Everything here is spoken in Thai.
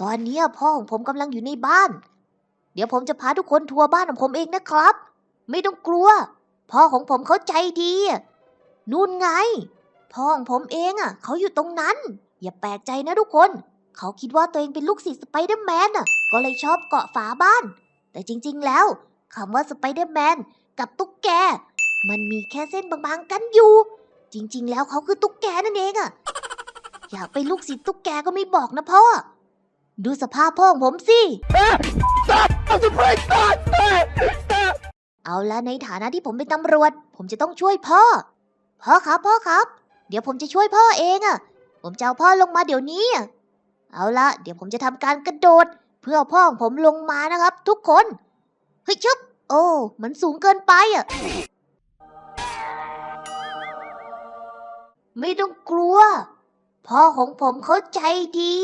ตอนนี้พ่อของผมกำลังอยู่ในบ้าน เดี๋ยวผมจะพาทุกคนทัวร์บ้านของผมเองนะครับ ไม่ต้องกลัว พ่อของผมเขาใจดีนู่นไง พ่อของผมเองอะเขาอยู่ตรงนั้น อย่าแปลกใจนะทุกคน เขาคิดว่าตัวเองเป็นลูกศิษย์สไปเดอร์แมนอะ ก็เลยชอบเกาะฝาบ้าน แต่จริง ๆ แล้วคำว่าสไปเดอร์แมนกับตุ๊กแก มันมีแค่เส้นบางๆกันอยู่ จริง ๆ แล้วเขาคือตุ๊กแกนั่นเองอะ อยากเป็นลูกศิษย์ตุ๊กแกก็ไม่บอกนะพ่อ ดูสภาพพ่อของผมสิ เอาละในฐานะที่ผมเป็นตำรวจ ผมจะต้องช่วยพ่อ พ่อครับพ่อครับ เดี๋ยวผมจะช่วยพ่อเองอะ่ะผมจะเอาพ่อลงมาเดี๋ยวนี้อะเอาละเดี๋ยวผมจะทำการกระโดด เพื่อเอาพ่อของผมลงมานะครับ ทุกคนเฮ้ยชึบโอ้มันสูงเกินไปอะ่ะไม่ต้องกลัว พ่อของผมเขาใจดี